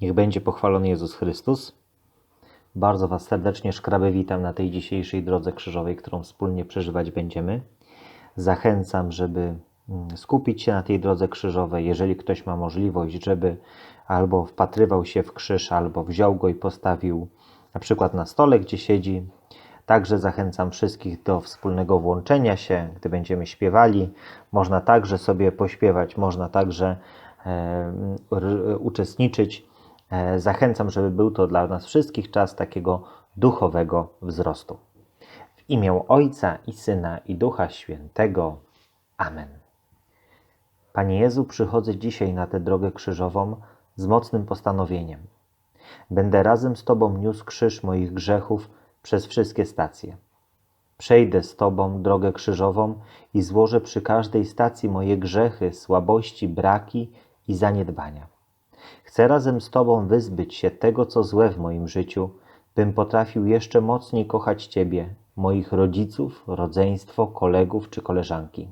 Niech będzie pochwalony Jezus Chrystus. Bardzo Was serdecznie szkrabę witam na tej dzisiejszej drodze krzyżowej, którą wspólnie przeżywać będziemy. Zachęcam, żeby mm, skupić się na tej drodze krzyżowej. Jeżeli ktoś ma możliwość, żeby albo wpatrywał się w krzyż, albo wziął go i postawił na przykład na stole, gdzie siedzi. Także zachęcam wszystkich do wspólnego włączenia się, gdy będziemy śpiewali. Można także sobie pośpiewać, można także e, r- uczestniczyć. E, Zachęcam, żeby był to dla nas wszystkich czas takiego duchowego wzrostu. W imię Ojca i Syna i Ducha Świętego. Amen. Panie Jezu, przychodzę dzisiaj na tę drogę krzyżową z mocnym postanowieniem. Będę razem z Tobą niósł krzyż moich grzechów przez wszystkie stacje. Przejdę z Tobą drogę krzyżową i złożę przy każdej stacji moje grzechy, słabości, braki i zaniedbania. Chcę razem z Tobą wyzbyć się tego, co złe w moim życiu, bym potrafił jeszcze mocniej kochać Ciebie, moich rodziców, rodzeństwo, kolegów czy koleżanki.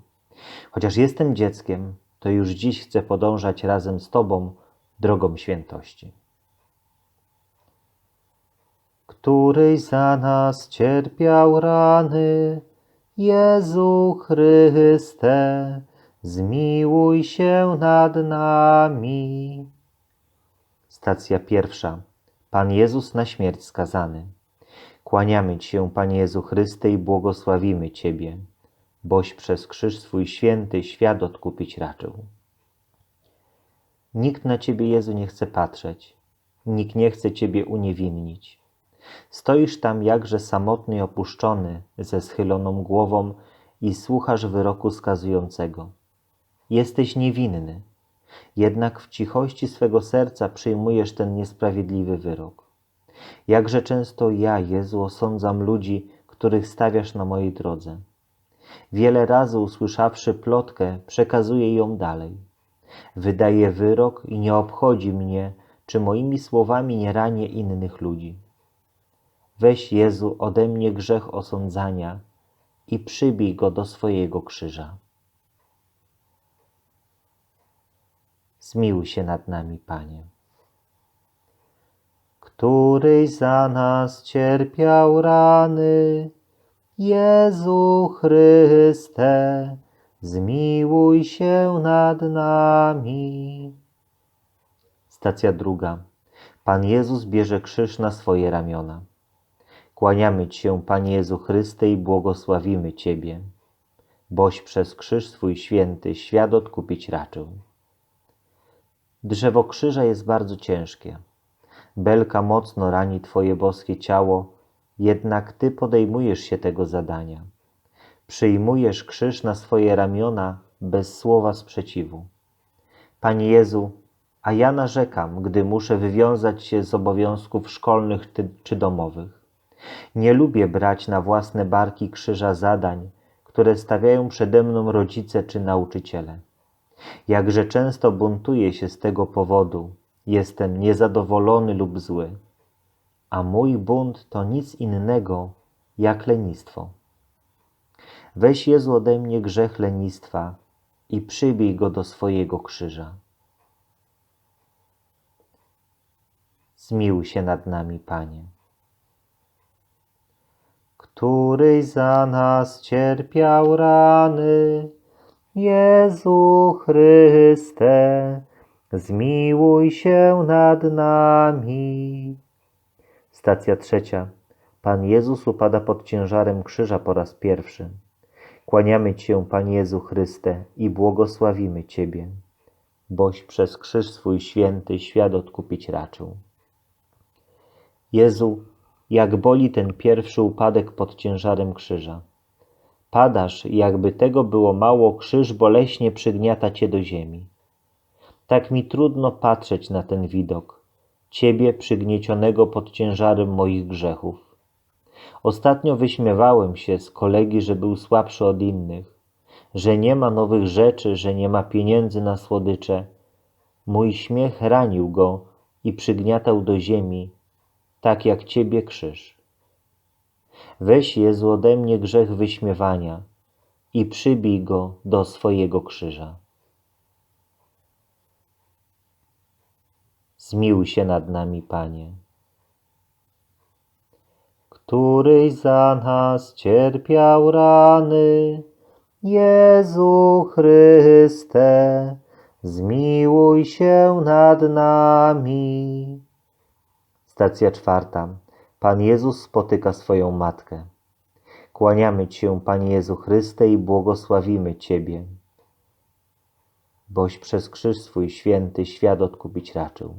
Chociaż jestem dzieckiem, to już dziś chcę podążać razem z Tobą drogą świętości. Któryś za nas cierpiał rany, Jezu Chryste, zmiłuj się nad nami. Stacja pierwsza. Pan Jezus na śmierć skazany. Kłaniamy Ci się, Panie Jezu Chryste, i błogosławimy Ciebie, boś przez krzyż swój święty świat odkupić raczył. Nikt na Ciebie, Jezu, nie chce patrzeć, nikt nie chce Ciebie uniewinnić. Stoisz tam jakże samotny i opuszczony, ze schyloną głową i słuchasz wyroku skazującego. Jesteś niewinny, jednak w cichości swego serca przyjmujesz ten niesprawiedliwy wyrok. Jakże często ja, Jezu, osądzam ludzi, których stawiasz na mojej drodze. Wiele razy usłyszawszy plotkę, przekazuję ją dalej. Wydaję wyrok i nie obchodzi mnie, czy moimi słowami nie ranię innych ludzi. Weź Jezu ode mnie grzech osądzania i przybij go do swojego krzyża. Zmiłuj się nad nami, Panie. Któryś za nas cierpiał rany, Jezu Chryste, zmiłuj się nad nami. Stacja druga. Pan Jezus bierze krzyż na swoje ramiona. Kłaniamy Ci się, Panie Jezu Chryste, i błogosławimy Ciebie, boś przez krzyż swój święty świat odkupić raczył. Drzewo krzyża jest bardzo ciężkie. Belka mocno rani Twoje boskie ciało, jednak Ty podejmujesz się tego zadania. Przyjmujesz krzyż na swoje ramiona bez słowa sprzeciwu. Panie Jezu, a ja narzekam, gdy muszę wywiązać się z obowiązków szkolnych czy domowych. Nie lubię brać na własne barki krzyża zadań, które stawiają przede mną rodzice czy nauczyciele. Jakże często buntuję się z tego powodu, jestem niezadowolony lub zły, a mój bunt to nic innego jak lenistwo. Weź Jezu ode mnie grzech lenistwa i przybij go do swojego krzyża. Zmiłuj się nad nami, Panie. Któryś za nas cierpiał rany, Jezu Chryste, zmiłuj się nad nami. Stacja trzecia. Pan Jezus upada pod ciężarem krzyża po raz pierwszy. Kłaniamy Ci się, Panie Jezu Chryste, i błogosławimy Ciebie, boś przez krzyż swój święty świat odkupić raczył. Jezu, jak boli ten pierwszy upadek pod ciężarem krzyża. Padasz, jakby tego było mało, krzyż boleśnie przygniata cię do ziemi. Tak mi trudno patrzeć na ten widok, ciebie przygniecionego pod ciężarem moich grzechów. Ostatnio wyśmiewałem się z kolegi, że był słabszy od innych, że nie ma nowych rzeczy, że nie ma pieniędzy na słodycze. Mój śmiech ranił go i przygniatał do ziemi, tak jak ciebie krzyż. Weź Jezu ode mnie grzech wyśmiewania i przybij go do swojego krzyża. Zmiłuj się nad nami, Panie. Któryś za nas cierpiał rany, Jezu Chryste, zmiłuj się nad nami. Stacja czwarta. Pan Jezus spotyka swoją matkę. Kłaniamy Ci się, Panie Jezu Chryste, i błogosławimy Ciebie, boś przez krzyż swój święty świat odkupić raczył.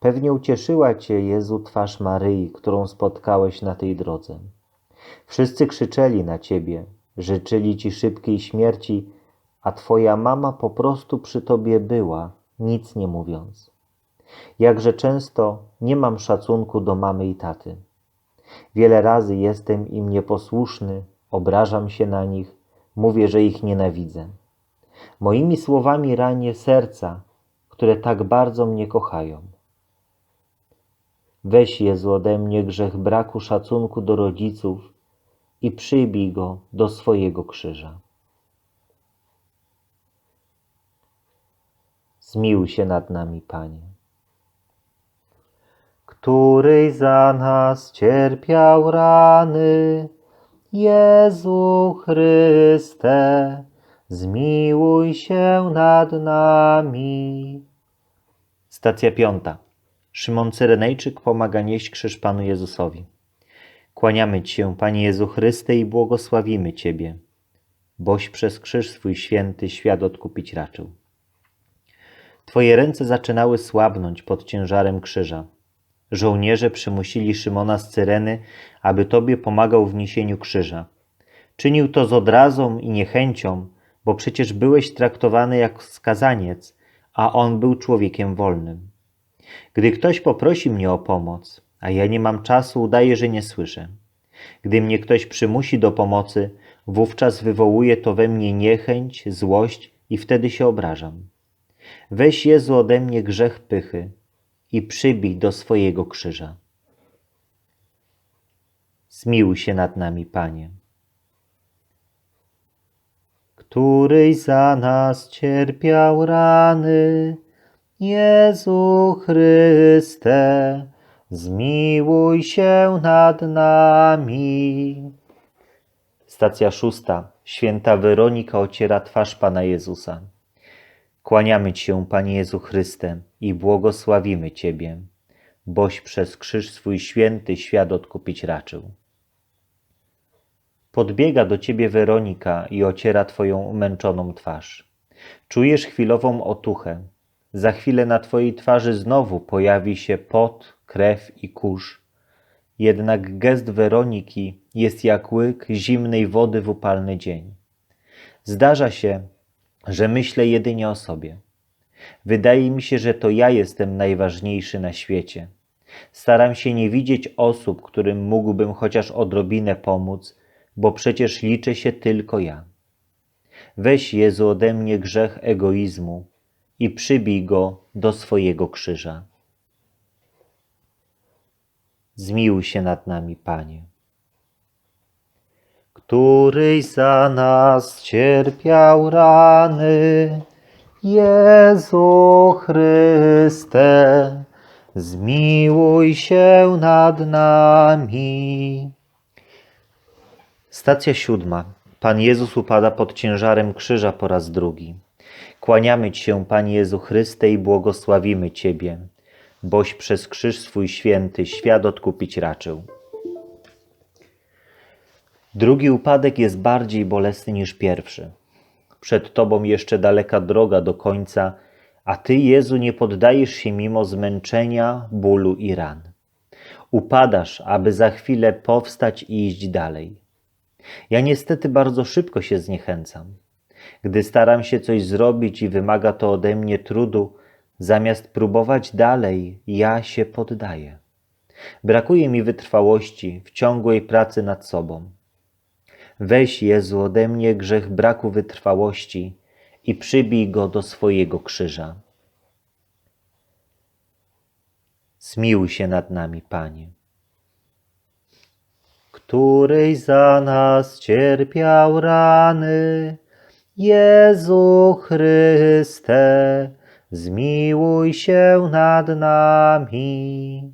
Pewnie ucieszyła Cię, Jezu, twarz Maryi, którą spotkałeś na tej drodze. Wszyscy krzyczeli na Ciebie, życzyli Ci szybkiej śmierci, a Twoja mama po prostu przy Tobie była, nic nie mówiąc. Jakże często nie mam szacunku do mamy i taty. Wiele razy jestem im nieposłuszny, obrażam się na nich, mówię, że ich nienawidzę. Moimi słowami ranię serca, które tak bardzo mnie kochają. Weź Jezu ode mnie grzech braku szacunku do rodziców i przybij go do swojego krzyża. Zmiłuj się nad nami, Panie. Któryś za nas cierpiał rany, Jezu Chryste, zmiłuj się nad nami. Stacja piąta. Szymon Cyrenejczyk pomaga nieść krzyż Panu Jezusowi. Kłaniamy Ci się, Panie Jezu Chryste, i błogosławimy Ciebie, boś przez krzyż swój święty świat odkupić raczył. Twoje ręce zaczynały słabnąć pod ciężarem krzyża. Żołnierze przymusili Szymona z Cyreny, aby Tobie pomagał w niesieniu krzyża. Czynił to z odrazą i niechęcią, bo przecież byłeś traktowany jak skazaniec, a on był człowiekiem wolnym. Gdy ktoś poprosi mnie o pomoc, a ja nie mam czasu, udaję, że nie słyszę. Gdy mnie ktoś przymusi do pomocy, wówczas wywołuje to we mnie niechęć, złość i wtedy się obrażam. Weź Jezu ode mnie grzech pychy i przybij do swojego krzyża. Zmiłuj się nad nami, Panie. Któryś za nas cierpiał rany, Jezu Chryste, zmiłuj się nad nami. Stacja szósta. Święta Weronika ociera twarz Pana Jezusa. Kłaniamy Ci się, Panie Jezu Chryste, i błogosławimy Ciebie, boś przez krzyż swój święty świat odkupić raczył. Podbiega do Ciebie Weronika i ociera Twoją umęczoną twarz. Czujesz chwilową otuchę. Za chwilę na Twojej twarzy znowu pojawi się pot, krew i kurz. Jednak gest Weroniki jest jak łyk zimnej wody w upalny dzień. Zdarza się, że myślę jedynie o sobie. Wydaje mi się, że to ja jestem najważniejszy na świecie. Staram się nie widzieć osób, którym mógłbym chociaż odrobinę pomóc, bo przecież liczę się tylko ja. Weź Jezu ode mnie grzech egoizmu i przybij go do swojego krzyża. Zmiłuj się nad nami, Panie. Któryś za nas cierpiał rany, Jezu Chryste, zmiłuj się nad nami. Stacja siódma. Pan Jezus upada pod ciężarem krzyża po raz drugi. Kłaniamy Ci się, Panie Jezu Chryste, i błogosławimy Ciebie, boś przez krzyż swój święty świat odkupić raczył. Drugi upadek jest bardziej bolesny niż pierwszy. Przed Tobą jeszcze daleka droga do końca, a Ty, Jezu, nie poddajesz się mimo zmęczenia, bólu i ran. Upadasz, aby za chwilę powstać i iść dalej. Ja niestety bardzo szybko się zniechęcam. Gdy staram się coś zrobić i wymaga to ode mnie trudu, zamiast próbować dalej, ja się poddaję. Brakuje mi wytrwałości w ciągłej pracy nad sobą. Weź Jezu ode mnie grzech braku wytrwałości i przybij go do swojego krzyża. Zmiłuj się nad nami, Panie. Któryś za nas cierpiał rany, Jezu Chryste, zmiłuj się nad nami.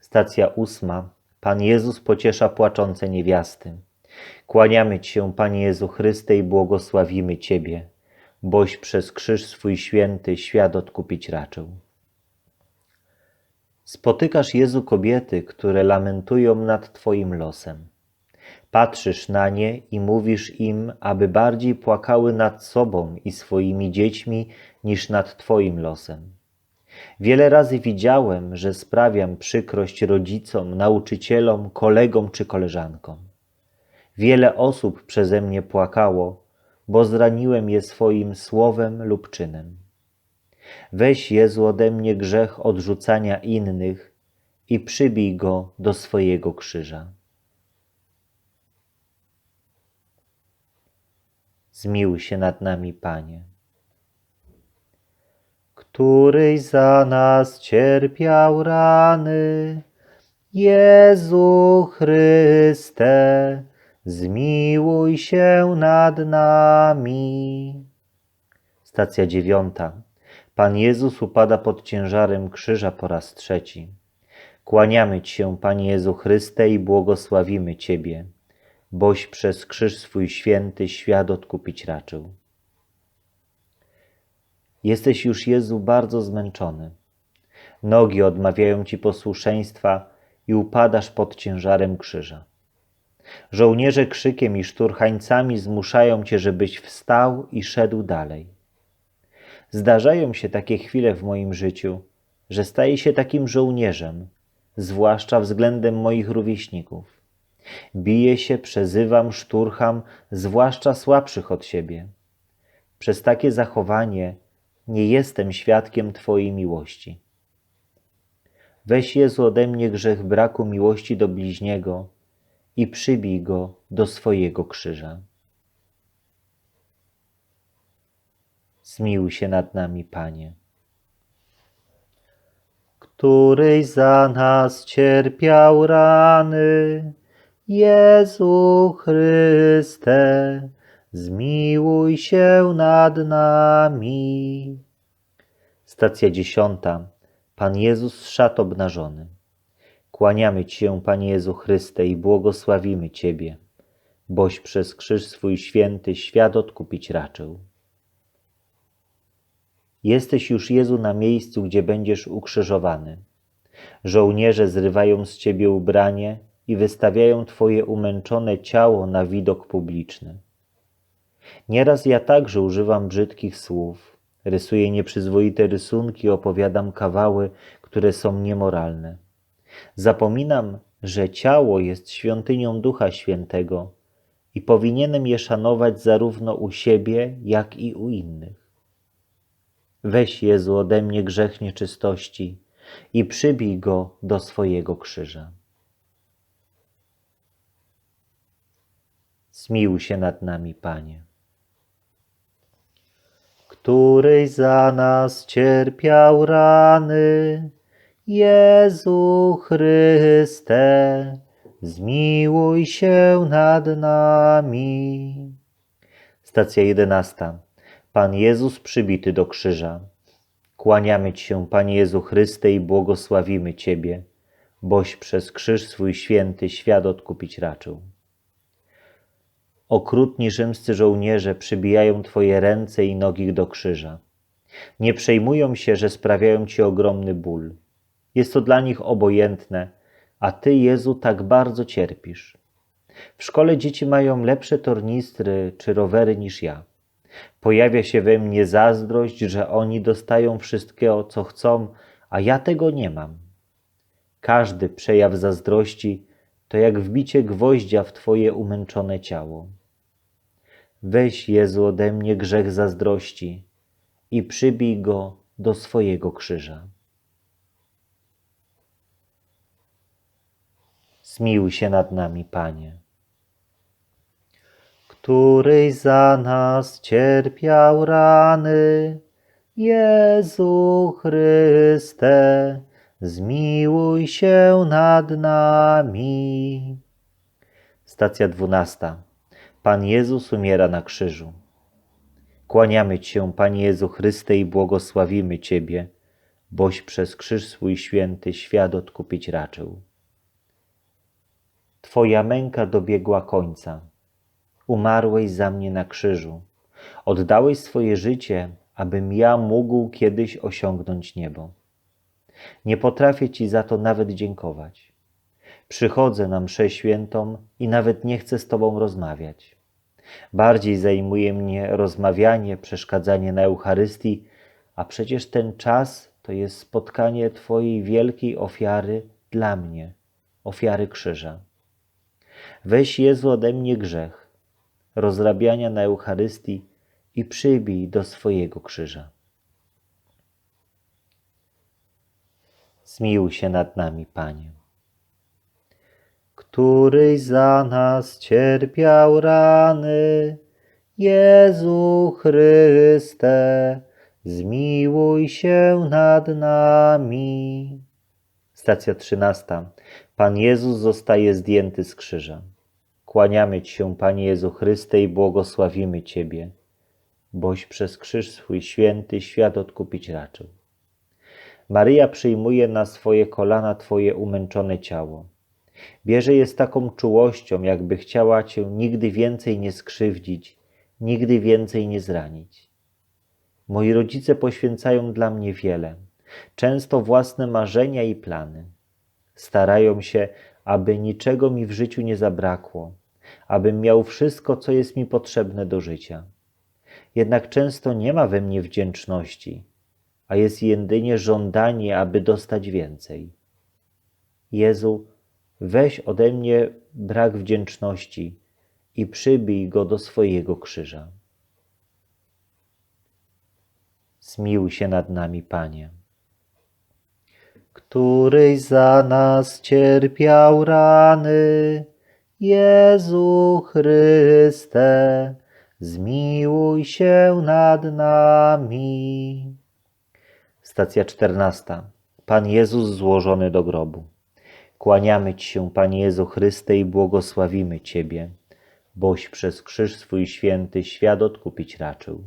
Stacja ósma. Pan Jezus pociesza płaczące niewiasty. Kłaniamy Ci się, Panie Jezu Chryste, i błogosławimy Ciebie, boś przez krzyż swój święty świat odkupić raczył. Spotykasz Jezu kobiety, które lamentują nad Twoim losem. Patrzysz na nie i mówisz im, aby bardziej płakały nad sobą i swoimi dziećmi niż nad Twoim losem. Wiele razy widziałem, że sprawiam przykrość rodzicom, nauczycielom, kolegom czy koleżankom. Wiele osób przeze mnie płakało, bo zraniłem je swoim słowem lub czynem. Weź Jezu ode mnie grzech odrzucania innych i przybij go do swojego krzyża. Zmiłuj się nad nami, Panie. Któryś za nas cierpiał rany, Jezu Chryste, zmiłuj się nad nami. Stacja dziewiąta. Pan Jezus upada pod ciężarem krzyża po raz trzeci. Kłaniamy Ci się, Panie Jezu Chryste, i błogosławimy Ciebie, boś przez krzyż swój święty świat odkupić raczył. Jesteś już, Jezu, bardzo zmęczony. Nogi odmawiają Ci posłuszeństwa i upadasz pod ciężarem krzyża. Żołnierze krzykiem i szturchańcami zmuszają Cię, żebyś wstał i szedł dalej. Zdarzają się takie chwile w moim życiu, że staję się takim żołnierzem, zwłaszcza względem moich rówieśników. Biję się, przezywam, szturcham, zwłaszcza słabszych od siebie. Przez takie zachowanie nie jestem świadkiem Twojej miłości. Weź Jezu ode mnie grzech braku miłości do bliźniego i przybij go do swojego krzyża. Zmiłuj się nad nami, Panie. Któryś za nas cierpiał rany, Jezu Chryste, zmiłuj się nad nami. Stacja dziesiąta. Pan Jezus szat obnażony. Kłaniamy Ci się, Panie Jezu Chryste, i błogosławimy Ciebie, boś przez krzyż swój święty świat odkupić raczył. Jesteś już, Jezu, na miejscu, gdzie będziesz ukrzyżowany. Żołnierze zrywają z Ciebie ubranie i wystawiają Twoje umęczone ciało na widok publiczny. Nieraz ja także używam brzydkich słów, rysuję nieprzyzwoite rysunki, opowiadam kawały, które są niemoralne. Zapominam, że ciało jest świątynią Ducha Świętego i powinienem je szanować zarówno u siebie, jak i u innych. Weź Jezu ode mnie grzech nieczystości i przybij go do swojego krzyża. Zmiłuj się nad nami, Panie. Któryś za nas cierpiał rany, Jezu Chryste, zmiłuj się nad nami. Stacja jedenasta. Pan Jezus przybity do krzyża. Kłaniamy Ci się, Panie Jezu Chryste, i błogosławimy Ciebie, boś przez krzyż swój święty świat odkupić raczył. Okrutni rzymscy żołnierze przybijają Twoje ręce i nogi do krzyża. Nie przejmują się, że sprawiają Ci ogromny ból. Jest to dla nich obojętne, a Ty, Jezu, tak bardzo cierpisz. W szkole dzieci mają lepsze tornistry czy rowery niż ja. Pojawia się we mnie zazdrość, że oni dostają wszystkiego, co chcą, a ja tego nie mam. Każdy przejaw zazdrości to jak wbicie gwoździa w Twoje umęczone ciało. Weź, Jezu, ode mnie grzech zazdrości i przybij go do swojego krzyża. Zmiłuj się nad nami, Panie. Któryś za nas cierpiał rany, Jezu Chryste, zmiłuj się nad nami. Stacja dwunasta. Pan Jezus umiera na krzyżu. Kłaniamy Ci się, Panie Jezu Chryste, i błogosławimy Ciebie, boś przez krzyż swój święty świat odkupić raczył. Twoja męka dobiegła końca. Umarłeś za mnie na krzyżu. Oddałeś swoje życie, abym ja mógł kiedyś osiągnąć niebo. Nie potrafię Ci za to nawet dziękować. Przychodzę na mszę świętą i nawet nie chcę z Tobą rozmawiać. Bardziej zajmuje mnie rozmawianie, przeszkadzanie na Eucharystii, a przecież ten czas to jest spotkanie Twojej wielkiej ofiary dla mnie, ofiary krzyża. Weź Jezu ode mnie grzech, rozrabiania na Eucharystii i przybij do swojego krzyża. Zmiłuj się nad nami, Panie. Któryś za nas cierpiał rany, Jezu Chryste, zmiłuj się nad nami. Stacja trzynasta. Pan Jezus zostaje zdjęty z krzyża. Kłaniamy Ci się, Panie Jezu Chryste, i błogosławimy Ciebie, boś przez krzyż swój święty świat odkupić raczył. Maryja przyjmuje na swoje kolana Twoje umęczone ciało. Bierze je z taką czułością, jakby chciała Cię nigdy więcej nie skrzywdzić, nigdy więcej nie zranić. Moi rodzice poświęcają dla mnie wiele, często własne marzenia i plany. Starają się, aby niczego mi w życiu nie zabrakło, abym miał wszystko, co jest mi potrzebne do życia. Jednak często nie ma we mnie wdzięczności, a jest jedynie żądanie, aby dostać więcej. Jezu, weź ode mnie brak wdzięczności i przybij go do swojego krzyża. Zmiłuj się nad nami, Panie. Któryś za nas cierpiał rany, Jezu Chryste, zmiłuj się nad nami. Stacja czternasta. Pan Jezus złożony do grobu. Kłaniamy Ci się, Panie Jezu Chryste, i błogosławimy Ciebie, boś przez krzyż swój święty świat odkupić raczył.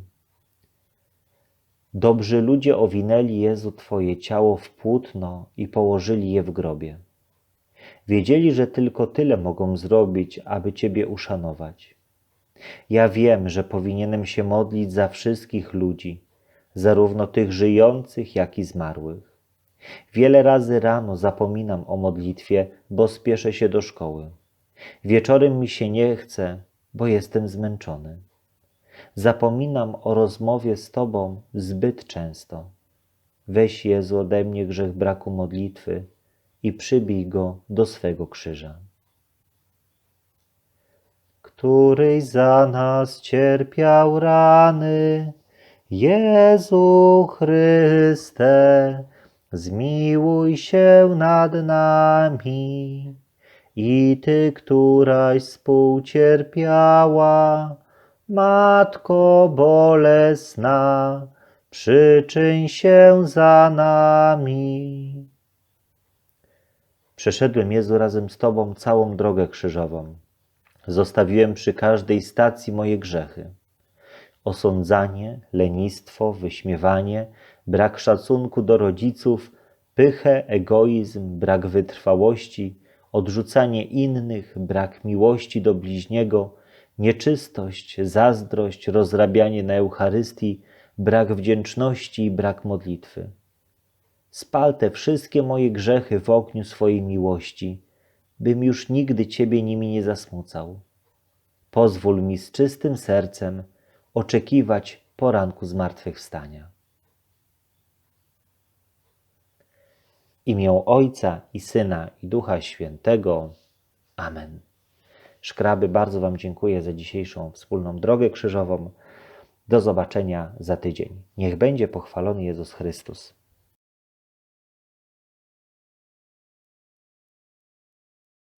Dobrzy ludzie owinęli Jezu Twoje ciało w płótno i położyli je w grobie. Wiedzieli, że tylko tyle mogą zrobić, aby Ciebie uszanować. Ja wiem, że powinienem się modlić za wszystkich ludzi, zarówno tych żyjących, jak i zmarłych. Wiele razy rano zapominam o modlitwie, bo spieszę się do szkoły. Wieczorem mi się nie chce, bo jestem zmęczony. Zapominam o rozmowie z Tobą zbyt często. Weź Jezu ode mnie grzech braku modlitwy i przybij go do swego krzyża. Któryś za nas cierpiał rany, Jezu Chryste, zmiłuj się nad nami. I Ty, któraś współcierpiała, Matko bolesna, przyczyń się za nami. Przeszedłem Jezu razem z Tobą całą drogę krzyżową. Zostawiłem przy każdej stacji moje grzechy. Osądzanie, lenistwo, wyśmiewanie, brak szacunku do rodziców, pychę, egoizm, brak wytrwałości, odrzucanie innych, brak miłości do bliźniego, nieczystość, zazdrość, rozrabianie na Eucharystii, brak wdzięczności i brak modlitwy. Spal te wszystkie moje grzechy w ogniu swojej miłości, bym już nigdy Ciebie nimi nie zasmucał. Pozwól mi z czystym sercem oczekiwać poranku zmartwychwstania. imię Ojca i Syna i Ducha Świętego. Amen. Szkraby, bardzo Wam dziękuję za dzisiejszą wspólną drogę krzyżową. Do zobaczenia za tydzień. Niech będzie pochwalony Jezus Chrystus.